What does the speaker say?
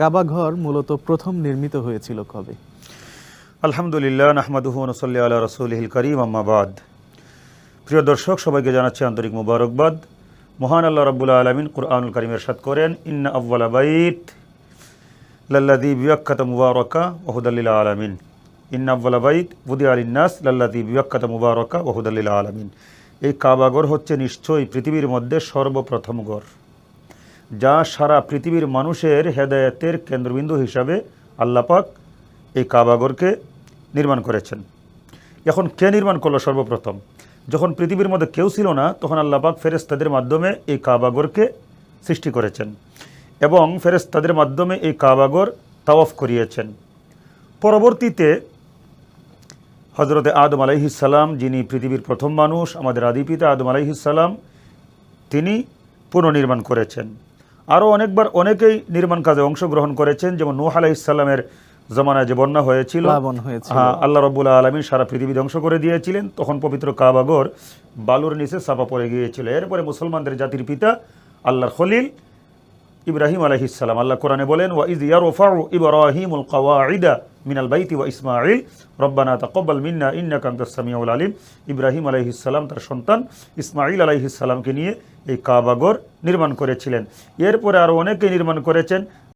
কাবা ঘর মূলত প্রথম নির্মিত হয়েছিল কবে? আলহামদুলিল্লাহ, নাহমাদুহু নসল্লি আল্লাহ রসুলহিল করিম আম্মাবাদ প্রিয় দর্শক, সবাইকে জানাচ্ছি আন্তরিক মুবারকবাদ। মহান আল্লাহ রব্বুল্লা আলমিন কুরআনুল করিম এরশাদ করেন, ইন্না আব্বালা বাইত লাল্লাদি বিয়াক্কাত মুবারকা ওহুদাল্লিল আলমিন। ইন্না আব্বালা বাইত বুদি আলিন্নাস লাল্লাদি বিয়াক্কাত মুবারকা ওহুদাল্লিল আলমিন। এই কাবাগর হচ্ছে নিশ্চয়ই পৃথিবীর মধ্যে সর্বপ্রথম গড় যা সারা পৃথিবীর মানুষের হেদায়তের কেন্দ্রবিন্দু হিসাবে আল্লাপাক এই কাবাগরকে নির্মাণ করেছেন। এখন কে নির্মাণ করল সর্বপ্রথম? যখন পৃথিবীর মধ্যে কেউ ছিল না, তখন আল্লাপাক ফেরেস্তাদের মাধ্যমে এই কাবাগরকে সৃষ্টি করেছেন এবং ফেরেস্তাদের মাধ্যমে এই কাবাগর তাওয়াফ করিয়েছেন। পরবর্তীতে হজরতে আদম আলাইহিসাল্লাম যিনি পৃথিবীর প্রথম মানুষ, আমাদের আদিপিতা আদম আলাইহিসাল্লাম তিনি পুনর্নির্মাণ করেছেন। আরও অনেকবার অনেকেই নির্মাণ কাজে অংশগ্রহণ করেছেন যেমন নুহ আলাহ ইসলামের জমানায় যে বন্যা হয়েছিল হ্যাঁ, আল্লাহ রবুল্লা আলমী সারা পৃথিবী ধ্বংস করে দিয়েছিলেন। তখন পবিত্র কাবাগর বালুর নিচে চাপা পড়ে গিয়েছিল। এরপরে মুসলমানদের জাতির পিতা আল্লাহর খলিল ইব্রাহিম আলহিসাল্লাম আল্লাহ কোরআনে বলেন ওয়া ইজ ইয়ারফাউ ইব্রাহিমুল কাওয়াইদা মিনাল বাইতি ওয়া ইসমাইল রব্বানা তাকাব্বাল মিন্না ইন্নাকা আনতাস সামিউল আলিম। ইব্রাহিম আলাইহিসসালাম তার সন্তান ইসমাঈল আলাইহিসসালামকে নিয়ে এই কাবাগর নির্মাণ করেছিলেন। এরপরে আরও অনেকে নির্মাণ করেছেন।